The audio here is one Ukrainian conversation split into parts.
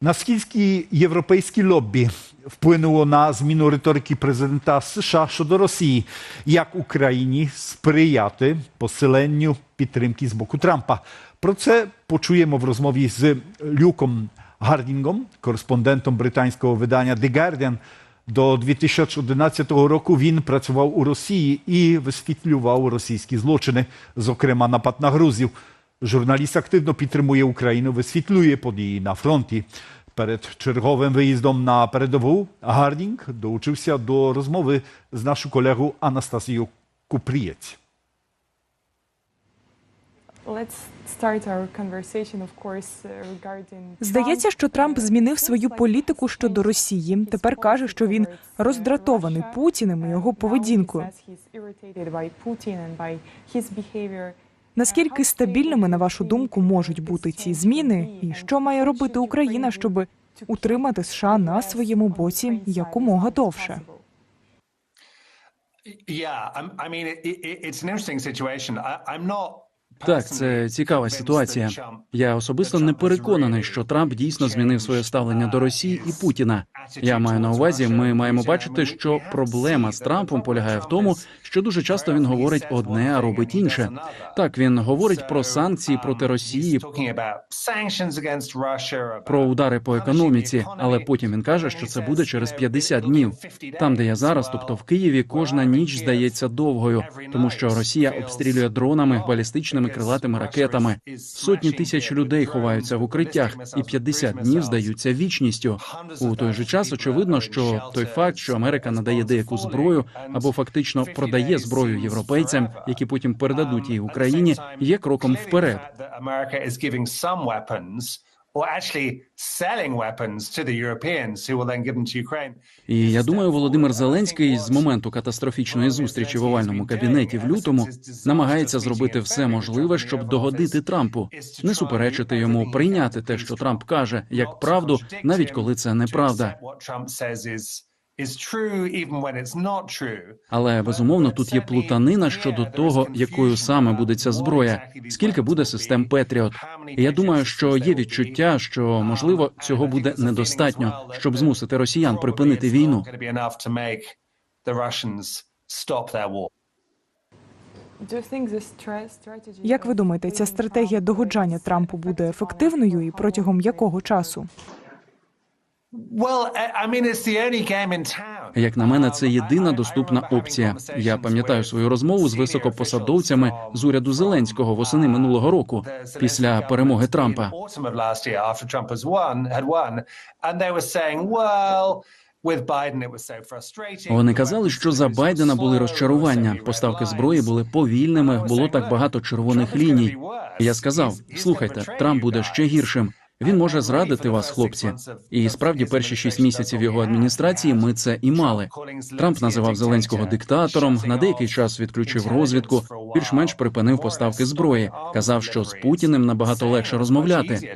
Наскільки європейське лобі вплинуло на зміну риторики президента США щодо Росії, як Україні сприяти посиленню підтримки з боку Трампа? Про це почуємо в розмові з Люком Гардінгом, кореспондентом британського видання The Guardian. До 2011 року він працював у Росії і висвітлював російські злочини, зокрема напад на грузів. Журналіст активно підтримує Україну, висвітлює події на фронті. Перед черговим виїздом на передову Гардінг долучився до розмови з нашу колегу Анастасією Купрієць. Uh, Здається, що Трамп змінив свою політику щодо Росії. Тепер каже, що він роздратований Путіним і його поведінкою. Наскільки стабільними, на вашу думку, можуть бути ці зміни, і що має робити Україна, щоб утримати США на своєму боці якомога довше? Так, це цікава ситуація. Я особисто не переконаний, що Трамп дійсно змінив своє ставлення до Росії і Путіна. Я маю на увазі, ми маємо бачити, що проблема з Трампом полягає в тому, що дуже часто він говорить одне, а робить інше. Так він говорить про санкції проти Росії, про удари по економіці, але потім він каже, що це буде через 50 днів. Там, де я зараз, тобто в Києві, кожна ніч здається довгою, тому що Росія обстрілює дронами, балістичними крилатими ракетами. Сотні тисяч людей ховаються в укриттях, і 50 днів здаються вічністю. У той же час очевидно, що той факт, що Америка надає деяку зброю або фактично продає зброю європейцям, які потім передадуть її Україні, є кроком вперед. І я думаю, Володимир Зеленський з моменту катастрофічної зустрічі в овальному кабінеті в лютому намагається зробити все можливе, щоб догодити Трампу, не суперечити йому, прийняти те, що Трамп каже, як правду, навіть коли це неправда. What Trump says is is true, even when it's not true. Але безумовно тут є плутанина щодо того, якою саме буде ця зброя, скільки буде систем Петріот. І я думаю, що є відчуття, що можливо цього буде недостатньо, щоб змусити росіян припинити війну. Going to be enough to make the Russians stop their war. Do you think this stra- strategy Як ви думаєте, ця стратегія догоджання Трампу буде ефективною і протягом якого часу? Як на мене, це єдина доступна опція. Я пам'ятаю свою розмову з високопосадовцями з уряду Зеленського восени минулого року після перемоги Трампа. Вони казали, що за Байдена були розчарування. Поставки зброї були повільними. Було так багато червоних ліній. Я сказав: слухайте, Трамп буде ще гіршим. Він може зрадити вас, хлопці. І справді, перші шість місяців його адміністрації ми це і мали. Трамп називав Зеленського диктатором. На деякий час відключив розвідку, більш-менш припинив поставки зброї. Казав, що з Путіним набагато легше розмовляти.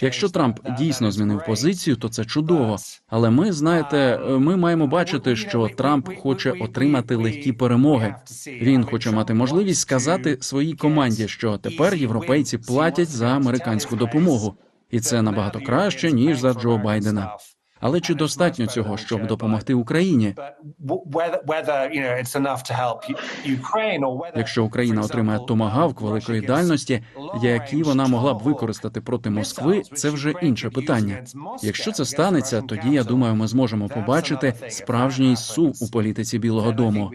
Якщо Трамп дійсно змінив позицію, то це чудово. Але ми знаєте, ми маємо бачити, що Трамп хоче отримати легкі перемоги. Він хоче мати можливість сказати своїй команді, що тепер європейці платять за американську допомогу, і це набагато краще ніж за Джо Байдена. Але чи достатньо цього, щоб допомогти Україні? Якщо Україна отримає томагавк великої дальності, які вона могла б використати проти Москви, це вже інше питання. Якщо це станеться, тоді я думаю, ми зможемо побачити справжній сув у політиці Білого Дому.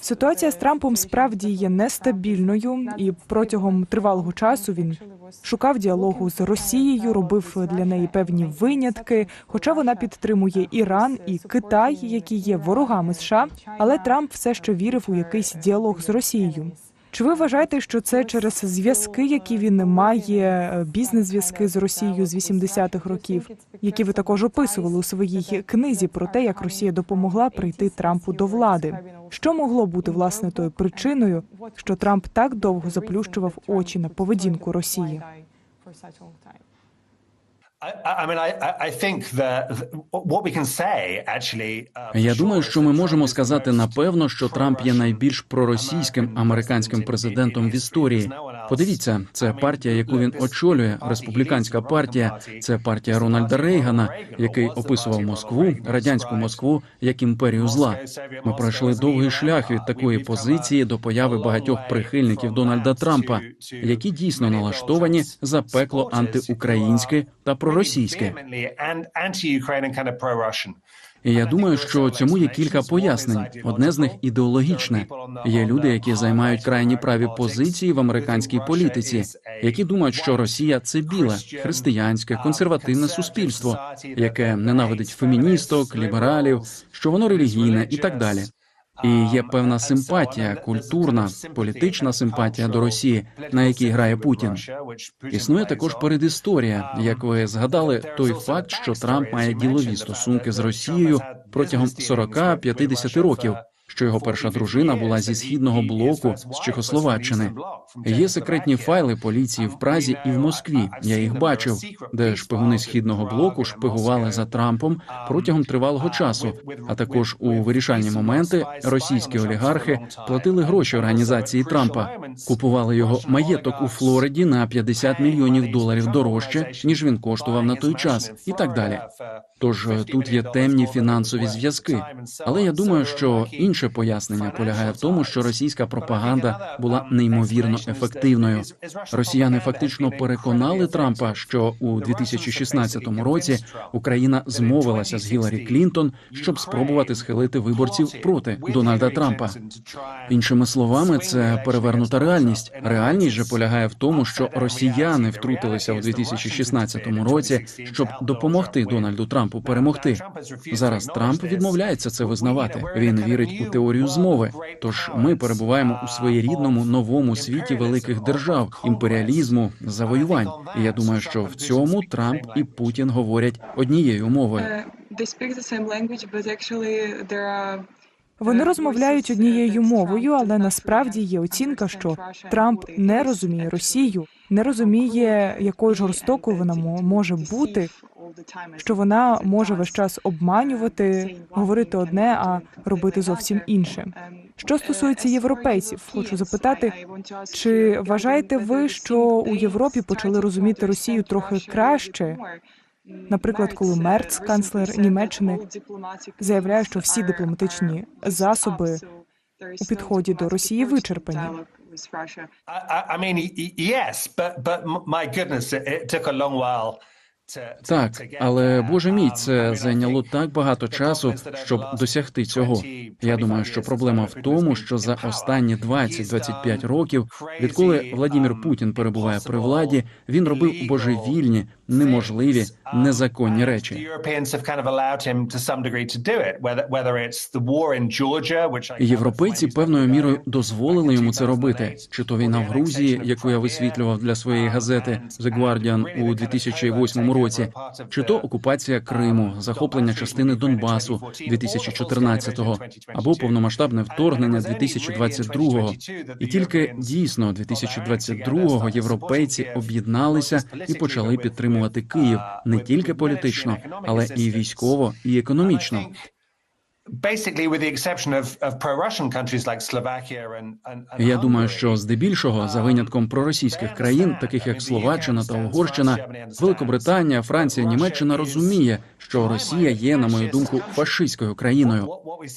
Ситуація з Трампом справді є нестабільною, і протягом тривалого часу він шукав діалогу з Росією, робив для неї певні винятки. Хоча вона підтримує Іран і Китай, які є ворогами США, але Трамп все ще вірив у якийсь діалог з Росією. Чи ви вважаєте, що це через зв'язки, які він має, е, бізнес-зв'язки з Росією з 80-х років, які ви також описували у своїй книзі про те, як Росія допомогла прийти Трампу до влади? Що могло бути власне тою причиною, що Трамп так довго заплющував очі на поведінку Росії? Я думаю, що ми можемо сказати напевно, що Трамп є найбільш проросійським американським президентом в історії. Подивіться, це партія, яку він очолює, республіканська партія. Це партія Рональда Рейгана, який описував Москву, радянську Москву як імперію зла. Ми пройшли довгий шлях від такої позиції до появи багатьох прихильників Дональда Трампа, які дійсно налаштовані за пекло антиукраїнське та проросійське. І я думаю, що цьому є кілька пояснень. Одне з них ідеологічне. Є люди, які займають крайні праві позиції в американській політиці, які думають, що Росія це біле, християнське, консервативне суспільство, яке ненавидить феміністок, лібералів, що воно релігійне і так далі. І є певна симпатія, культурна, політична симпатія до Росії, на якій грає Путін. Існує також передісторія. Як ви згадали, той факт, що Трамп має ділові стосунки з Росією протягом 40-50 років, що його перша дружина була зі східного блоку з Чехословаччини. Є секретні файли поліції в Празі і в Москві. Я їх бачив, де шпигуни східного блоку шпигували за Трампом протягом тривалого часу. А також у вирішальні моменти російські олігархи платили гроші організації Трампа, купували його маєток у Флориді на 50 мільйонів доларів дорожче, ніж він коштував на той час, і так далі. Тож тут є темні фінансові зв'язки. Але я думаю, що інше пояснення полягає в тому, що російська пропаганда була неймовірно ефективною. Росіяни фактично переконали Трампа, що у 2016 році Україна змовилася з Гіларі Клінтон, щоб спробувати схилити виборців проти Дональда Трампа. Іншими словами, це перевернута реальність. Реальність же полягає в тому, що росіяни втрутилися у 2016 році, щоб допомогти Дональду Трампу перемогти. Зараз Трамп відмовляється це визнавати. Він вірить у теорію змови. Тож ми перебуваємо у своєрідному новому світі великих держав, імперіалізму, завоювань. І я думаю, що в цьому Трамп і Путін говорять однією мовою. Вони розмовляють однією мовою, але насправді є оцінка, що Трамп не розуміє Росію, не розуміє, якою жорстокою вона може бути, що вона може весь час обманювати, говорити одне, а робити зовсім інше. Що стосується європейців, хочу запитати, чи вважаєте ви, що у Європі почали розуміти Росію трохи краще? Наприклад, коли Мерц, канцлер Німеччини, заявляє, що всі дипломатичні засоби у підході до Росії вичерпані. I, mean, yes, but but my goodness, it took a long while. Так, але боже мій, це зайняло так багато часу, that over щоб досягти цього. Я думаю, що проблема в тому, що за останні he's 20-25 років, відколи Владімір um, Путін перебуває при владі, він робив божевільні, неможливі, um, незаконні речі. Європейці певною мірою дозволили йому це робити. Чи то війна в Грузії, яку я висвітлював для своєї газети The Guardian у 2008 році, чи то окупація Криму, захоплення частини Донбасу 2014-го, або повномасштабне вторгнення 2022-го. І тільки дійсно 2022-го європейці об'єдналися і почали підтримувати Київ не тільки політично, але і військово, і економічно. Я думаю, що здебільшого, за винятком проросійських країн, таких як Словаччина та Угорщина, Великобританія, Франція, Німеччина розуміє, що Росія є, на мою думку, фашистською країною.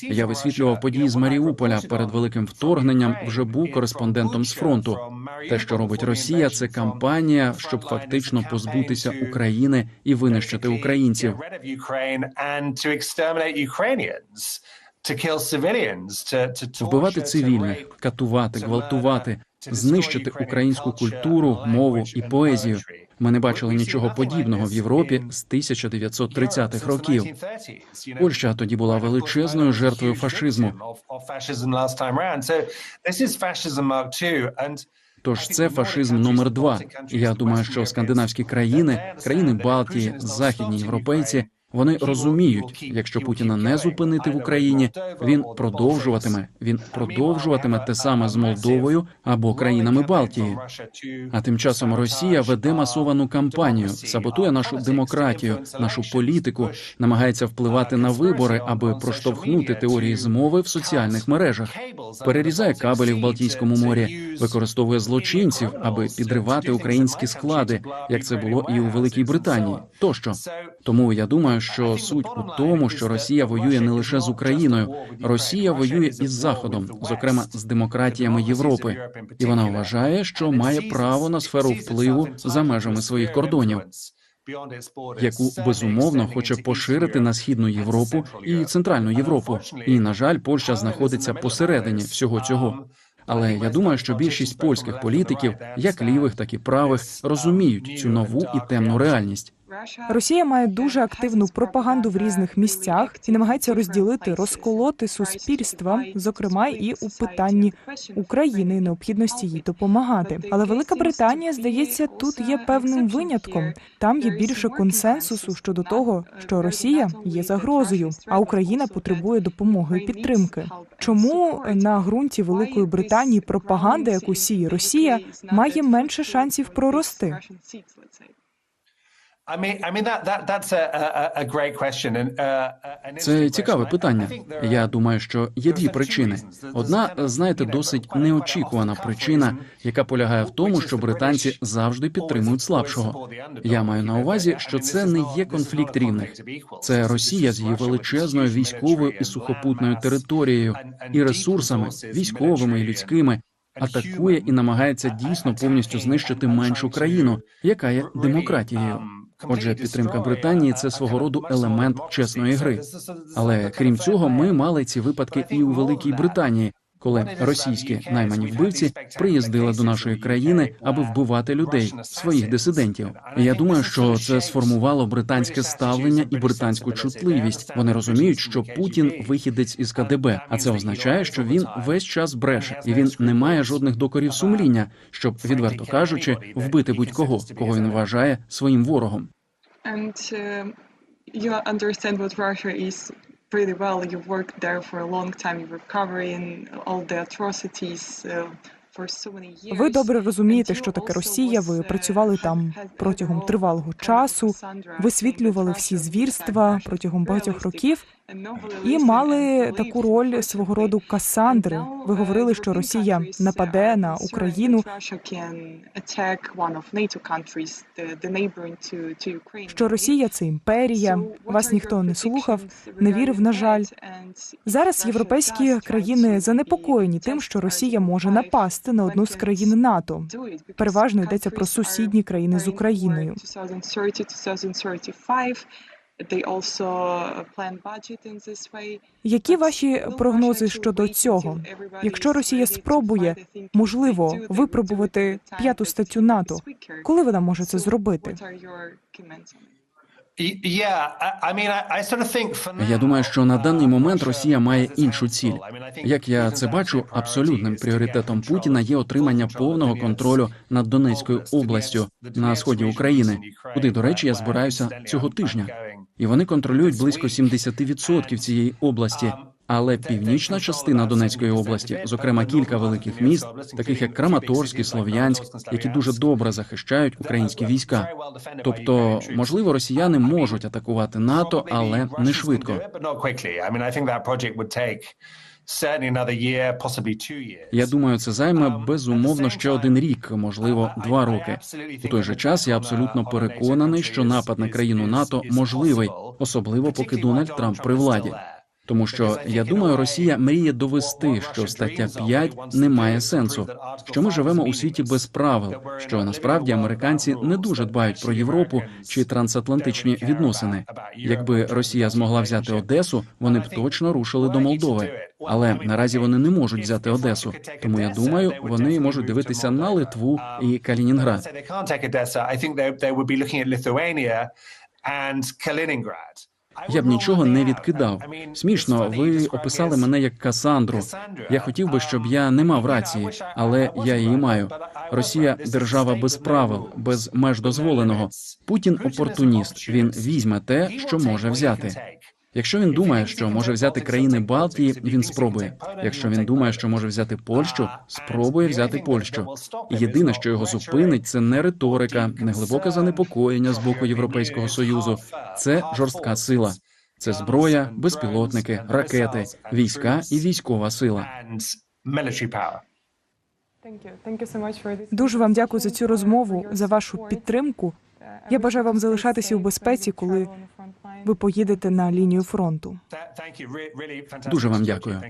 Я висвітлював події з Маріуполя перед великим вторгненням. Вже був кореспондентом з фронту. Те, що робить Росія, це кампанія, щоб фактично позбутися України і винищити українців. Вбивати цивільних, катувати, гвалтувати, знищити українську культуру, мову і поезію. Ми не бачили нічого подібного в Європі з 1930-х років. Польща тоді була величезною жертвою фашизму. Тож це фашизм номер два. Я думаю, що скандинавські країни, країни Балтії, західні європейці, Вони розуміють, якщо Путіна не зупинити в Україні, він продовжуватиме. Він продовжуватиме те саме з Молдовою або країнами Балтії. А тим часом Росія веде масовану кампанію, саботує нашу демократію, нашу політику, намагається впливати на вибори, аби проштовхнути теорії змови в соціальних мережах. Перерізає кабелі в Балтійському морі, використовує злочинців, аби підривати українські склади, як це було і у Великій Британії. Тощо тому я думаю, що суть у тому, що Росія воює не лише з Україною, Росія воює із Заходом, зокрема з демократіями Європи, і вона вважає, що має право на сферу впливу за межами своїх кордонів, яку безумовно хоче поширити на східну Європу і центральну Європу. І на жаль, Польща знаходиться посередині всього цього. Але я думаю, що більшість польських політиків, як лівих, так і правих, розуміють цю нову і темну реальність. Росія має дуже активну пропаганду в різних місцях і намагається розділити, розколоти суспільства, зокрема і у питанні України і необхідності їй допомагати. Але Велика Британія, здається, тут є певним винятком. Там є більше консенсусу щодо того, що Росія є загрозою, а Україна потребує допомоги і підтримки. Чому на ґрунті Великої Британії пропаганда, яку сіє Росія, має менше шансів прорости? Це interesting цікаве question. I- I питання. Я думаю, що є дві причини. Одна, знаєте, досить неочікувана причина, яка полягає в тому, що британці завжди підтримують слабшого. Я маю на увазі, що це не є конфлікт рівних. Це Росія з її величезною військовою і сухопутною територією і ресурсами військовими і людськими. Атакує і намагається дійсно повністю знищити меншу країну, яка є демократією. Отже, підтримка Британії це свого роду елемент чесної гри. Але крім цього, ми мали ці випадки і у Великій Британії, коли російські наймані вбивці приїздили до нашої країни, аби вбивати людей, своїх дисидентів. І я думаю, що це сформувало британське ставлення і британську чутливість. Вони розуміють, що Путін вихідець із КДБ, а це означає, що він весь час бреше, і він не має жодних докорів сумління, щоб відверто кажучи, вбити будь-кого, кого він вважає своїм ворогом. And uh, you understand what Russia is pretty well. You've worked there for a long time. You're covering all the atrocities uh, uh. Ви добре розумієте, що таке Росія. Ви uh, працювали там протягом тривалого часу, висвітлювали всі звірства протягом багатьох років і мали таку роль свого роду. Касандри. Ви uh, говорили, що Росія нападе на Україну, що Росія це імперія. Вас ніхто не слухав, не вірив, на жаль. Зараз європейські країни занепокоєні тим, що Росія може five напасти на одну з країн НАТО. Переважно йдеться про сусідні країни з Україною. 2030-2035. They also plan budget in this way. Які ваші прогнози щодо цього? Якщо Росія спробує, можливо, випробувати п'яту статтю НАТО, коли вона може це зробити? Я думаю, що на даний uh, момент Росія має іншу ціль. Як я це бачу, абсолютним пріоритетом Путіна є отримання повного контролю над Донецькою областю на сході України, куди, до речі, я збираюся цього тижня. І вони контролюють близько week. 70% цієї області. Але північна частина Донецької області, зокрема кілька великих міст, таких як Краматорськ і Слов'янськ, які дуже добре захищають українські війська. Тобто, можливо, росіяни можуть атакувати НАТО, але не швидко. Я думаю, це займе безумовно ще один рік, можливо, два роки. У той же час я абсолютно переконаний, що напад на країну НАТО можливий, особливо поки Дональд Трамп при владі. Тому що я думаю, Росія мріє довести, що стаття 5 не має сенсу, що ми живемо у світі без правил, що насправді американці не дуже дбають про Європу чи трансатлантичні відносини. Якби Росія змогла взяти Одесу, вони б точно рушили до Молдови. Але наразі вони не можуть взяти Одесу. Тому я думаю, вони можуть дивитися на Литву і Калінінград. Я б нічого не відкидав. Смішно, ви описали мене як Касандру. Я хотів би, щоб я не мав рації, але я її маю. Росія держава без правил, без меж дозволеного. Путін опортуніст. Він візьме те, що може взяти. Якщо він думає, що може взяти країни Балтії, він спробує. Якщо він думає, що може взяти Польщу, спробує взяти Польщу. Єдине, що його зупинить, це не риторика, не глибоке занепокоєння з боку Європейського союзу. Це жорстка сила. Це зброя, безпілотники, ракети, війська і військова сила. Дуже вам дякую за цю розмову, за вашу підтримку. Я бажаю вам залишатися у безпеці, коли ви поїдете на лінію фронту. Дуже вам дякую.